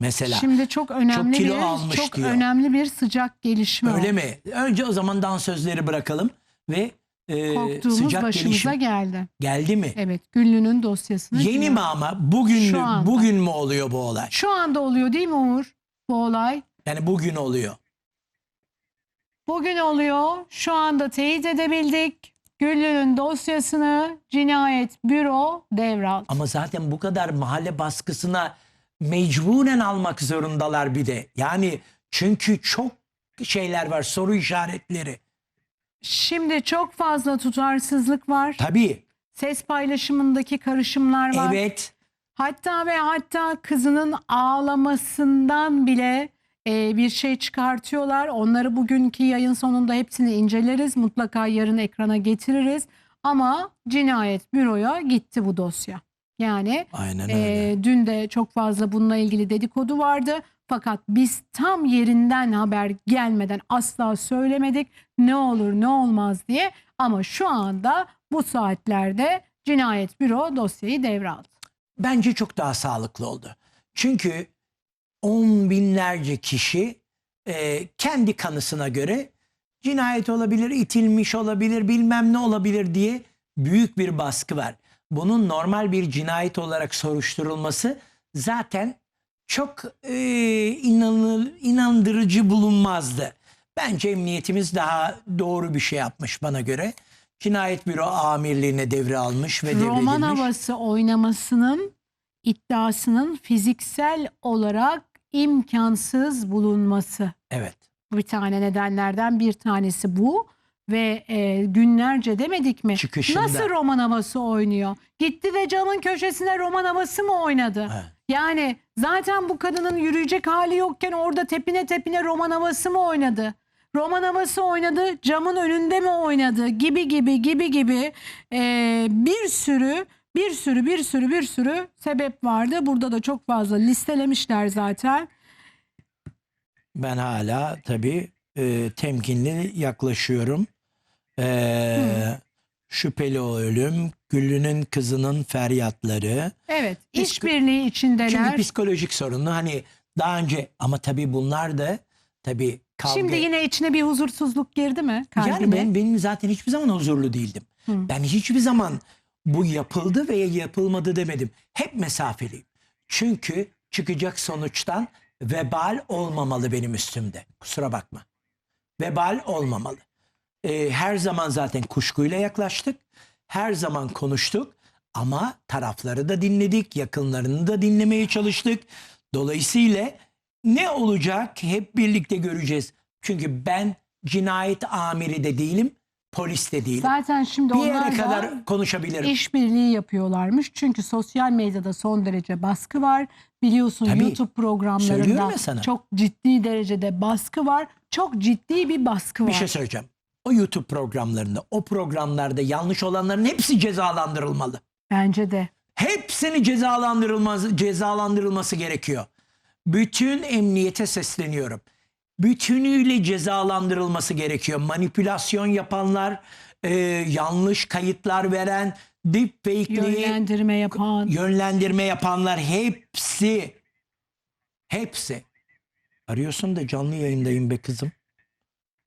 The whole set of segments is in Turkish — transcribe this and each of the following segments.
mesela. Şimdi çok önemli kilo bir almış çok diyor. önemli bir sıcak gelişme Öyle mi? Önce o zaman dansözleri bırakalım ve e, Korktuğumuz sıcak başımıza gelişim geldi. geldi mi? Evet, Güllü'nün dosyasını. Yeni mi ama bugün Şu mü anda. bugün mü oluyor bu olay? Şu anda oluyor değil mi Uğur? Bu olay. Yani bugün oluyor. Bugün oluyor. Şu anda teyit edebildik. Güllü'nün dosyasını cinayet büro devraldı. Ama zaten bu kadar mahalle baskısına mecburen almak zorundalar bir de. Yani çünkü çok şeyler var soru işaretleri. Şimdi çok fazla tutarsızlık var. Tabii. Ses paylaşımındaki karışımlar var. Evet. Hatta ve hatta kızının ağlamasından bile e, bir şey çıkartıyorlar. Onları bugünkü yayın sonunda hepsini inceleriz. Mutlaka yarın ekrana getiririz. Ama cinayet büroya gitti bu dosya. Yani Aynen öyle. e, dün de çok fazla bununla ilgili dedikodu vardı. Fakat biz tam yerinden haber gelmeden asla söylemedik. Ne olur ne olmaz diye. Ama şu anda bu saatlerde cinayet büro dosyayı devraldı. Bence çok daha sağlıklı oldu. Çünkü on binlerce kişi e, kendi kanısına göre cinayet olabilir, itilmiş olabilir, bilmem ne olabilir diye büyük bir baskı var. Bunun normal bir cinayet olarak soruşturulması zaten çok e, inanıl, inandırıcı bulunmazdı. Bence emniyetimiz daha doğru bir şey yapmış bana göre. Cinayet büro amirliğine devre almış ve Roman devredilmiş. havası oynamasının iddiasının fiziksel olarak imkansız bulunması. Evet. Bir tane nedenlerden bir tanesi bu ve e, günlerce demedik mi? Çıkışında. Nasıl roman havası oynuyor? Gitti de camın köşesine roman havası mı oynadı? Evet. Yani zaten bu kadının yürüyecek hali yokken orada tepine tepine roman havası mı oynadı? Roman havası oynadı, camın önünde mi oynadı gibi gibi gibi gibi eee, bir sürü bir sürü bir sürü bir sürü sebep vardı. Burada da çok fazla listelemişler zaten. Ben hala tabii e, temkinli yaklaşıyorum. E, şüpheli o ölüm, Güllü'nün kızının feryatları. Evet, işbirliği içindeler. Çünkü psikolojik sorunu hani daha önce ama tabii bunlar da tabii kavga. Şimdi yine içine bir huzursuzluk girdi mi kalbine? yani ben benim zaten hiçbir zaman huzurlu değildim. Ben hiçbir zaman bu yapıldı veya yapılmadı demedim. Hep mesafeliyim. Çünkü çıkacak sonuçtan vebal olmamalı benim üstümde. Kusura bakma. Vebal olmamalı. Ee, her zaman zaten kuşkuyla yaklaştık. Her zaman konuştuk. Ama tarafları da dinledik. Yakınlarını da dinlemeye çalıştık. Dolayısıyla ne olacak hep birlikte göreceğiz. Çünkü ben cinayet amiri de değilim. Polis de değilim. Zaten şimdi Bir onlar yere da kadar konuşabilirim. işbirliği yapıyorlarmış. Çünkü sosyal medyada son derece baskı var. Biliyorsun Tabii. YouTube Söylüyorum programlarında ya sana. çok ciddi derecede baskı var. Çok ciddi bir baskı Bir var. şey söyleyeceğim. O YouTube programlarında, o programlarda yanlış olanların hepsi cezalandırılmalı. Bence de. Hepsini cezalandırılması, cezalandırılması gerekiyor. Bütün emniyete sesleniyorum. Bütünüyle cezalandırılması gerekiyor. Manipülasyon yapanlar, e, yanlış kayıtlar veren, deepfake'li Yönlendirme yapan. yönlendirme yapanlar hepsi hepsi arıyorsun da canlı yayındayım be kızım.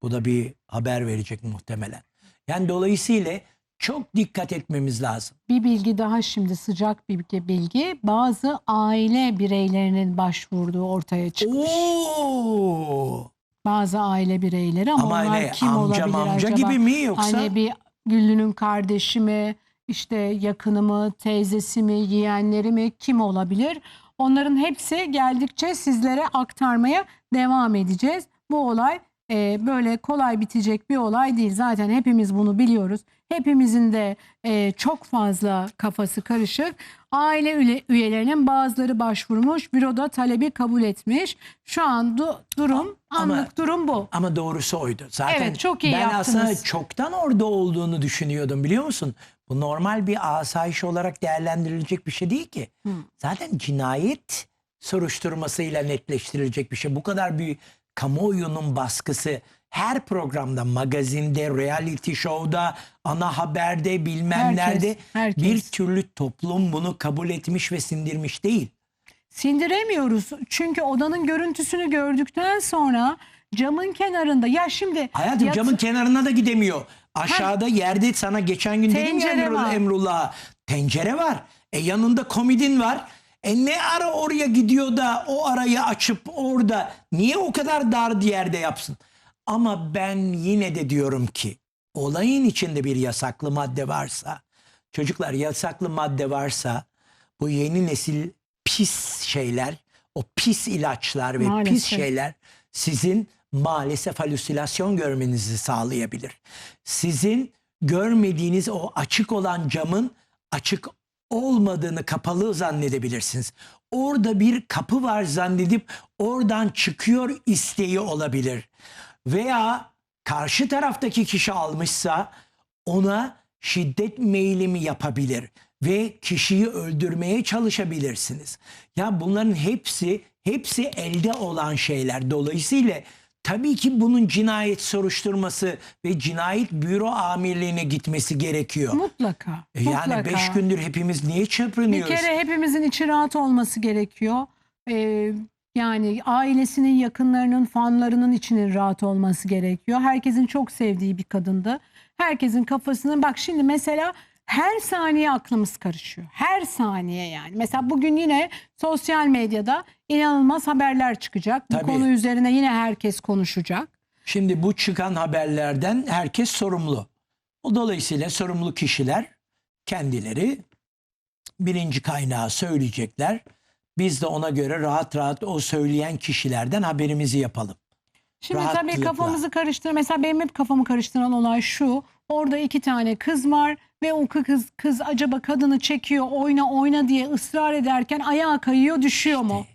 Bu da bir haber verecek muhtemelen. Yani dolayısıyla çok dikkat etmemiz lazım. Bir bilgi daha şimdi sıcak bir bilgi. Bazı aile bireylerinin başvurduğu ortaya çıkmış. Oo! Bazı aile bireyleri ama, Ama onlar ne kim amca olabilir mamca acaba? gibi mi yoksa? Hani bir Güllü'nün kardeşi mi, işte yakını mı, teyzesi mi, yeğenleri mi, kim olabilir? Onların hepsi geldikçe sizlere aktarmaya devam edeceğiz. Bu olay e, böyle kolay bitecek bir olay değil. Zaten hepimiz bunu biliyoruz. Hepimizin de e, çok fazla kafası karışık. Aile üye- üyelerinin bazıları başvurmuş, büroda talebi kabul etmiş. Şu an du- durum, Ama- anlık durum bu. Ama doğrusu oydu. Zaten Evet, çok iyi ben yaptınız. aslında çoktan orada olduğunu düşünüyordum biliyor musun? Bu normal bir asayiş olarak değerlendirilecek bir şey değil ki. Hı. Zaten cinayet soruşturmasıyla netleştirilecek bir şey. Bu kadar bir kamuoyunun baskısı her programda, magazinde, reality show'da, ana haberde, bilmem Herkes, nerede herkes. bir türlü toplum bunu kabul etmiş ve sindirmiş değil. sindiremiyoruz. Çünkü odanın görüntüsünü gördükten sonra camın kenarında ya şimdi Hayatım yat- camın kenarına da gidemiyor. Aşağıda yerde sana geçen gün dedim ya Tencere Emrullah, var. Emrullah'a. Tencere var. E yanında komodin var. E ne ara oraya gidiyor da o arayı açıp orada niye o kadar dar yerde yapsın? Ama ben yine de diyorum ki olayın içinde bir yasaklı madde varsa çocuklar yasaklı madde varsa bu yeni nesil pis şeyler o pis ilaçlar ve pis Maalesef. şeyler sizin maalesef halüsinasyon görmenizi sağlayabilir. Sizin görmediğiniz o açık olan camın açık olmadığını kapalı zannedebilirsiniz. Orada bir kapı var zannedip oradan çıkıyor isteği olabilir. Veya karşı taraftaki kişi almışsa ona şiddet meylimi yapabilir ve kişiyi öldürmeye çalışabilirsiniz. Ya bunların hepsi hepsi elde olan şeyler. Dolayısıyla tabii ki bunun cinayet soruşturması ve cinayet büro amirliğine gitmesi gerekiyor. mutlaka. E Yani mutlaka. beş gündür hepimiz niye Bir çırpınıyoruz? kere hepimizin içi rahat olması gerekiyor. Ee, yani ailesinin, yakınlarının, fanlarının içinin rahat olması gerekiyor. Herkesin çok sevdiği bir kadındı. Herkesin kafasının bak şimdi mesela her saniye aklımız karışıyor. Her saniye yani. Mesela bugün yine sosyal medyada inanılmaz haberler çıkacak. Bu Tabii. konu üzerine yine herkes konuşacak. Şimdi bu çıkan haberlerden herkes sorumlu. O dolayısıyla sorumlu kişiler kendileri birinci kaynağı söyleyecekler. Biz de ona göre rahat rahat o söyleyen kişilerden haberimizi yapalım. Şimdi tabii Rahatlıkla. kafamızı karıştıran mesela benim hep kafamı karıştıran olay şu. Orada iki tane kız var ve o kız kız acaba kadını çekiyor oyna oyna diye ısrar ederken ayağa kayıyor düşüyor mu?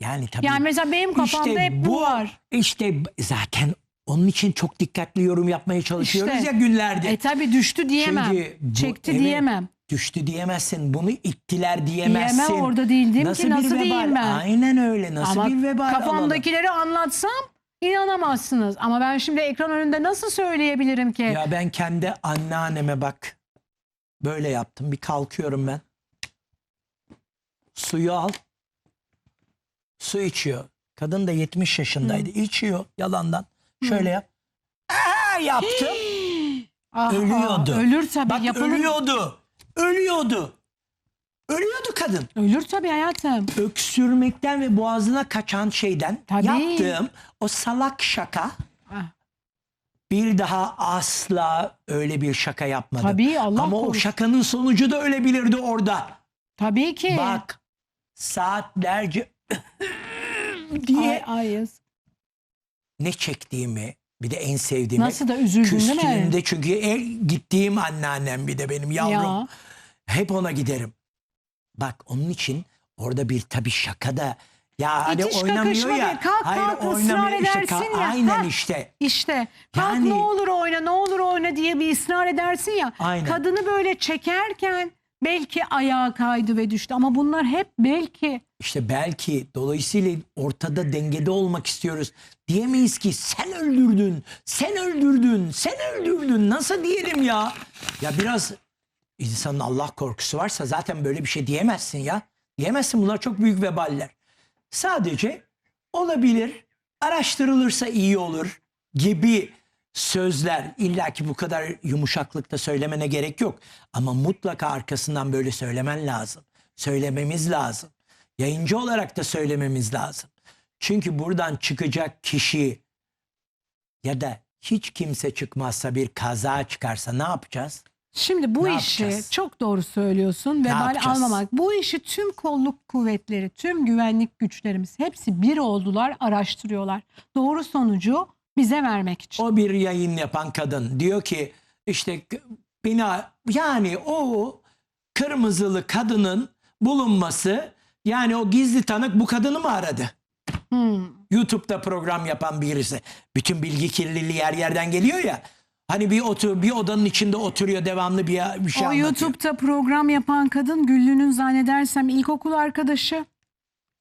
Yani tabii Yani mesela benim kafamda işte hep bu, var. İşte zaten onun için çok dikkatli yorum yapmaya çalışıyoruz İşte. ya günlerdir. E tabii düştü diyemem. Çünkü bu- Çekti evet, diyemem. Düştü diyemezsin. Bunu ittiler diyemezsin. Diyemem orada değildim ki nasıl bir vebal? diyeyim ben? Aynen öyle. Nasıl Ama bir vebal alalım? kafamdakileri anlatsam inanamazsınız. Ama ben şimdi ekran önünde nasıl söyleyebilirim ki? Ya ben kendi anneanneme bak. Böyle yaptım. Bir kalkıyorum ben. Suyu al. Su içiyor. Kadın da 70 yaşındaydı. İçiyor yalandan. Şöyle yap. Aa, yaptım. Ah, ölüyordu. ölür tabii. Bak yapılır. ölüyordu. Ölüyordu. Ölüyordu kadın. Ölür tabii hayatım. Öksürmekten ve boğazına kaçan şeyden Tabii. yaptığım o salak şaka Ah, bir daha asla öyle bir şaka yapmadım. Tabii Allah Ama o korusun. şakanın sonucu da ölebilirdi orada. Tabii ki. Bak saatlerce diye Ay, ay, yaz. ne çektiğimi bir de en sevdiğimi Nasıl da üzüldün değil mi? küstüğümde çünkü el, gittiğim anneannem bir de benim yavrum. Ya. Hep ona giderim. Bak onun için orada bir tabii şaka da ya hani İtiş oynamıyor ya. değil. Kalk, kalk, ısrar işte. edersin Ka- ya. Aynen Ha. işte. İşte kalk Yani- ne olur oyna ne olur oyna diye bir ısrar edersin ya. Aynen. Kadını böyle çekerken belki ayağa kaydı ve düştü ama bunlar hep belki İşte belki dolayısıyla ortada dengede olmak istiyoruz. Diyemeyiz ki sen öldürdün, sen öldürdün, sen öldürdün. Nasıl diyelim ya? Ya biraz insanın Allah korkusu varsa zaten böyle bir şey diyemezsin ya. Diyemezsin bunlar çok büyük veballer. Sadece olabilir, araştırılırsa iyi olur gibi sözler illaki bu kadar yumuşaklıkta söylemene gerek yok. Ama mutlaka arkasından böyle söylemen lazım. Söylememiz lazım. Yayıncı olarak da söylememiz lazım. Çünkü buradan çıkacak kişi ya da hiç kimse çıkmazsa bir kaza çıkarsa ne yapacağız? Şimdi bu Ne işi yapacağız? çok doğru söylüyorsun vebal yapacağız? almamak. Bu işi tüm kolluk kuvvetleri, tüm güvenlik güçlerimiz hepsi bir oldular, araştırıyorlar. Doğru sonucu bize vermek için. O bir yayın yapan kadın diyor ki işte k- bina yani o kırmızılı kadının bulunması yani o gizli tanık bu kadını mı aradı? Hmm. YouTube'da program yapan birisi. Bütün bilgi kirliliği her yerden geliyor ya. Hani bir otur bir odanın içinde oturuyor devamlı bir, bir şey o anlatıyor. YouTube'da program yapan kadın Güllü'nün zannedersem ilkokul arkadaşı.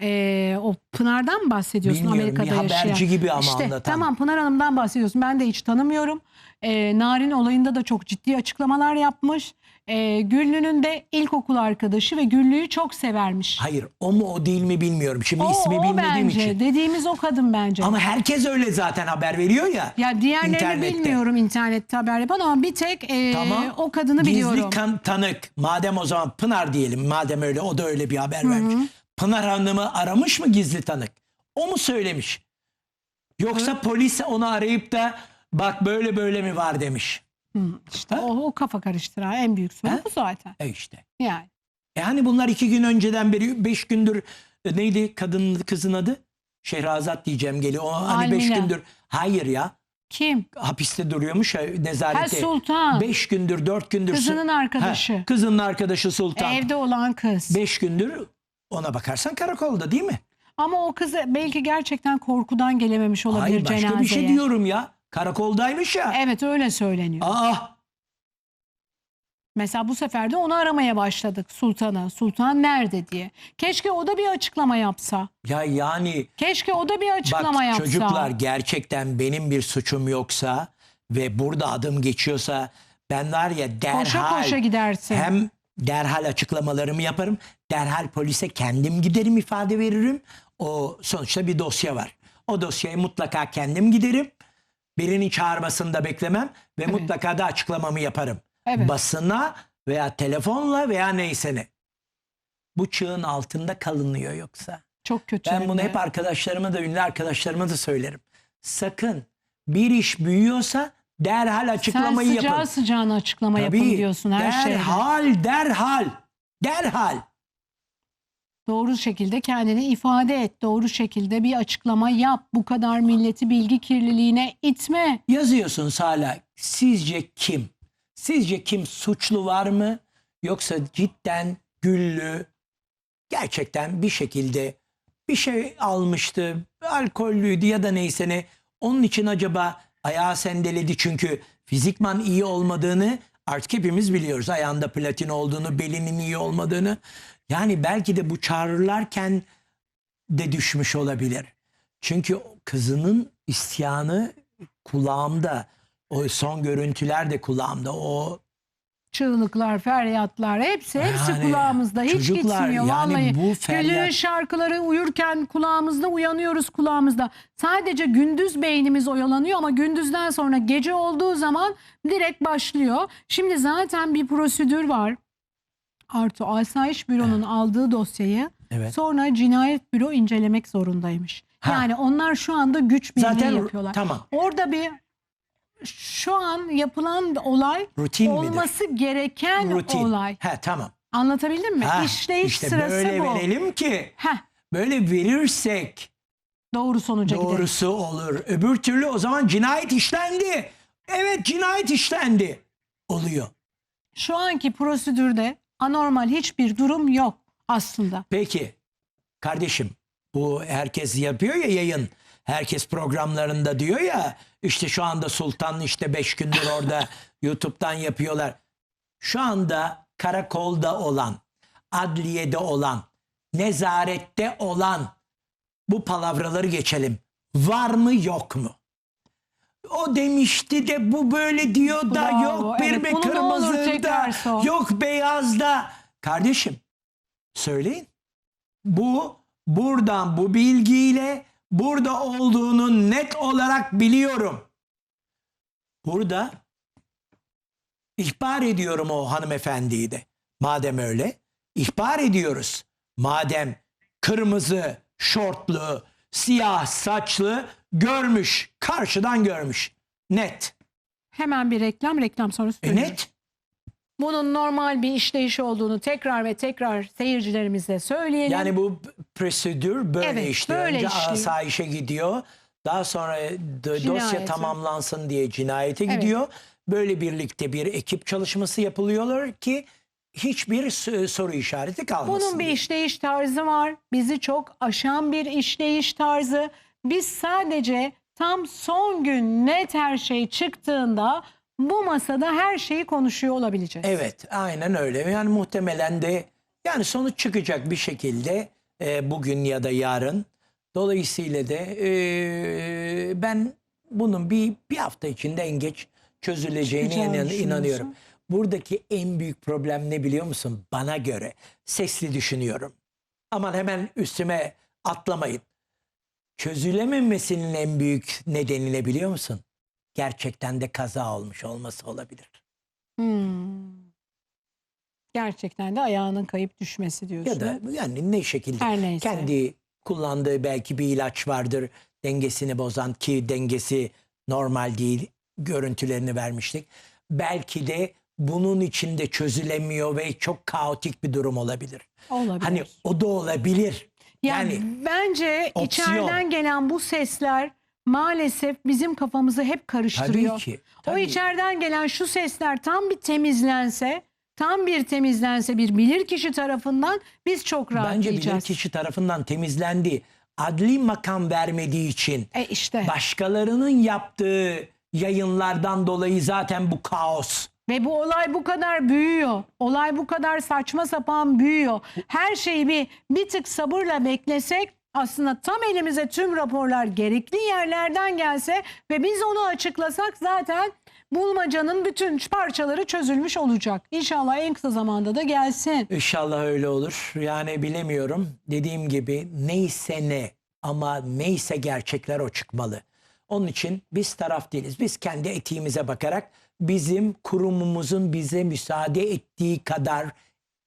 Ee, o Pınar'dan mı bahsediyorsun Bilmiyorum, bir Amerika'da yaşayan? haberci gibi ama işte, anlatan. Tamam Pınar Hanım'dan bahsediyorsun. Ben de hiç tanımıyorum. Ee, Narin olayında da çok ciddi açıklamalar yapmış. e, Güllü'nün de ilkokul arkadaşı ve Güllü'yü çok severmiş. Hayır o mu o değil mi bilmiyorum. Şimdi o, ismi o bilmediğim bence. için. Dediğimiz o kadın bence. Ama herkes öyle zaten haber veriyor ya. ya diğerlerini internette. bilmiyorum internette haber yapan ama bir tek e, Tamam. o kadını Gizli biliyorum. kan- tanık. Madem o zaman Pınar diyelim. Madem öyle o da öyle bir haber vermiş. Pınar Hanım'ı aramış mı gizli tanık? O mu söylemiş? Yoksa polis onu arayıp da bak böyle böyle mi var demiş. İşte Ha? o, o kafa karıştıran en büyük sorun Ha? bu zaten. E işte. Yani. E hani bunlar iki gün önceden beri beş gündür e, neydi kadının kızın adı? Şehrazat diyeceğim geliyor. O hani beş gündür. Hayır ya. Kim? Hapiste duruyormuş ya Ha nezarette. Sultan. Beş gündür dört gündür. Kızının arkadaşı. Ha, kızının arkadaşı Sultan. Evde olan kız. Beş gündür ona bakarsan karakolda değil mi? Ama o kız belki gerçekten korkudan gelememiş olabilir Hayır başka cenazeye. bir şey diyorum ya. Karakoldaymış ya. Evet öyle söyleniyor. Aa Mesela bu sefer de onu aramaya başladık Sultan'a. Sultan nerede diye. Keşke o da bir açıklama yapsa. ya yani Keşke o da bir açıklama bak yapsa. çocuklar gerçekten benim bir suçum yoksa ve burada adım geçiyorsa ben var ya derhal Koşa koşa gidersin. hem derhal açıklamalarımı yaparım. Derhal polise kendim giderim ifade veririm. O sonuçta bir dosya var. O dosyayı mutlaka kendim giderim. Birinin çağırmasını da beklemem ve Evet. mutlaka da açıklamamı yaparım. Evet. Basına veya telefonla veya neyse ne. Bu çığın altında kalınıyor yoksa. Çok kötü. Ben bunu hep arkadaşlarıma da ünlü arkadaşlarıma da söylerim. Sakın bir iş büyüyorsa derhal açıklamayı Sen sıcağı yapın. sıcağına açıklama yapın diyorsun her şeyde. derhal, derhal, derhal. Doğru şekilde kendini ifade et. Doğru şekilde bir açıklama yap. Bu kadar milleti bilgi kirliliğine itme. Yazıyorsunuz hala. Sizce kim? Sizce kim suçlu var mı? Yoksa cidden güllü gerçekten bir şekilde bir şey almıştı, alkollüydü ya da neyse ne. Onun için acaba ayağı sendeledi çünkü fizikman iyi olmadığını artık hepimiz biliyoruz. Ayağında platin olduğunu, belinin iyi olmadığını. Yani belki de bu çağrılarken de düşmüş olabilir. Çünkü kızının isyanı kulağımda. O son görüntüler de kulağımda. O Çığlıklar, feryatlar hepsi hepsi Yani kulağımızda. Hiç çocuklar, gitmiyor yani vallahi. bu feryat- Güllü'nün şarkıları uyurken kulağımızda uyanıyoruz kulağımızda. Sadece gündüz beynimiz oyalanıyor ama gündüzden sonra gece olduğu zaman direkt başlıyor. Şimdi zaten bir prosedür var. Artı Asayiş Büro'nun aldığı dosyayı Evet. sonra Cinayet Büro incelemek zorundaymış. Ha. Yani onlar şu anda güç birliği zaten yapıyorlar. tamam. Orada bir şu an yapılan olay Rutin midir? olması gereken Rutin. olay. He tamam. Anlatabildim mi? Ha, İşleyiş işte sırası böyle bu. verelim ki Heh, böyle verirsek doğru sonuca gideriz. doğrusu olur. Öbür türlü o zaman cinayet işlendi. Evet cinayet işlendi. Oluyor. Şu anki prosedürde anormal hiçbir durum yok aslında. Peki kardeşim bu herkes yapıyor ya yayın. Herkes programlarında diyor ya işte şu anda Sultan işte beş gündür orada YouTube'dan yapıyorlar. Şu anda karakolda olan, adliyede olan, nezarette olan bu palavraları geçelim. Var mı yok mu? O demişti de bu böyle diyor da Bravo, yok bir evet. be Bunu ne olur tekrar kırmızıda sor. yok beyazda. Kardeşim söyleyin. Bu buradan bu bilgiyle burada olduğunu net olarak biliyorum. Burada ihbar ediyorum o hanımefendiyi de. Madem öyle ihbar ediyoruz. Madem kırmızı şortlu, siyah saçlı görmüş, karşıdan görmüş. Net. Hemen bir reklam, reklam sonrası E dönüyoruz. net. Bunun normal bir işleyiş olduğunu tekrar ve tekrar seyircilerimize söyleyelim. Yani bu prosedür böyle Evet, işliyor. böyle Önce işliyor. asayişe gidiyor. Daha sonra d- dosya Cinayete. tamamlansın diye cinayete Evet. gidiyor. Böyle birlikte bir ekip çalışması yapılıyorlar ki hiçbir s- soru işareti kalmasın. Bunun bir diye. işleyiş tarzı var. Bizi çok aşan bir işleyiş tarzı. Biz sadece tam son gün net her şey çıktığında bu masada her şeyi konuşuyor olabileceğiz. Evet aynen öyle. Yani muhtemelen de yani sonuç çıkacak bir şekilde e, bugün ya da yarın. Dolayısıyla da e, ben bunun bir bir hafta içinde en geç çözüleceğine inan- inanıyorum. Buradaki en büyük problem ne biliyor musun? Bana göre sesli düşünüyorum. Aman hemen üstüme atlamayın. Çözülememesinin en büyük nedeni ne biliyor musun? Gerçekten de kaza olmuş olması olabilir. Hmm. Gerçekten de ayağının kayıp düşmesi diyorsun. Ya da yani ne şekilde Her neyse. kendi kullandığı belki bir ilaç vardır dengesini bozan ki dengesi normal değil görüntülerini vermiştik. Belki de bunun içinde çözülemiyor ve çok kaotik bir durum olabilir. olabilir. Hani o da olabilir. Yani, Yani, bence opsiyon. içeriden gelen bu sesler maalesef bizim kafamızı hep karıştırıyor. tabii ki. O tabii. içeriden gelen şu sesler tam bir temizlense, tam bir temizlense bir bilirkişi tarafından biz çok Bence rahatlayacağız. bilirkişi tarafından temizlendi. Adli makam vermediği için E işte başkalarının yaptığı yayınlardan dolayı zaten bu kaos. ve bu olay bu kadar büyüyor. Olay bu kadar saçma sapan büyüyor. Her şeyi bir bir tık sabırla beklesek aslında tam elimize tüm raporlar gerekli yerlerden gelse ve biz onu açıklasak zaten bulmacanın bütün parçaları çözülmüş olacak. İnşallah en kısa zamanda da gelsin. İnşallah öyle olur. Yani bilemiyorum. Dediğim gibi neyse ne ama neyse gerçekler o çıkmalı. Onun için biz taraf değiliz. Biz kendi etiğimize bakarak bizim kurumumuzun bize müsaade ettiği kadar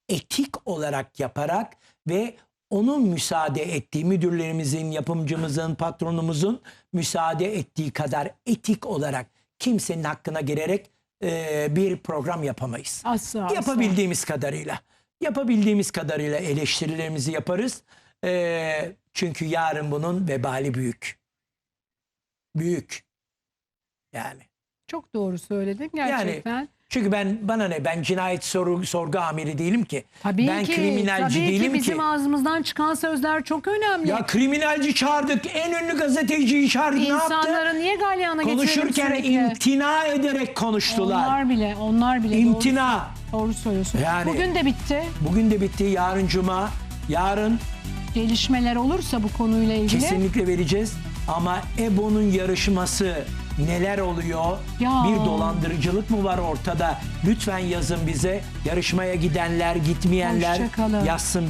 etik olarak yaparak ve onun müsaade ettiği müdürlerimizin, yapımcımızın, patronumuzun müsaade ettiği kadar etik olarak kimsenin hakkına girerek eee, bir program yapamayız. Asla. asla. Yapabildiğimiz kadarıyla. Yapabildiğimiz kadarıyla eleştirilerimizi yaparız. Ee, çünkü yarın bunun vebali büyük. Büyük. Yani. Çok doğru söyledin gerçekten. Çünkü ben bana ne ben cinayet soru, sorgu amiri değilim ki. tabii ben ki, kriminalci tabii değilim ki bizim ki. ağzımızdan çıkan sözler çok önemli. Ya kriminalci çağırdık. En ünlü gazeteciyi çağırdık. Ne yaptı? İnsanları niye galyana Konuşurken imtina ederek konuştular. Onlar bile, onlar bile. İmtina. Doğru, doğru söylüyorsun. Yani- Bugün de bitti. Bugün de bitti. Yarın cuma. Yarın Gelişmeler olursa bu konuyla ilgili Kesinlikle vereceğiz. Ama EBO'nun yarışması neler oluyor? Ya. Bir dolandırıcılık mı var ortada? Lütfen yazın bize. Yarışmaya gidenler, gitmeyenler Hoşça kalın. yazsın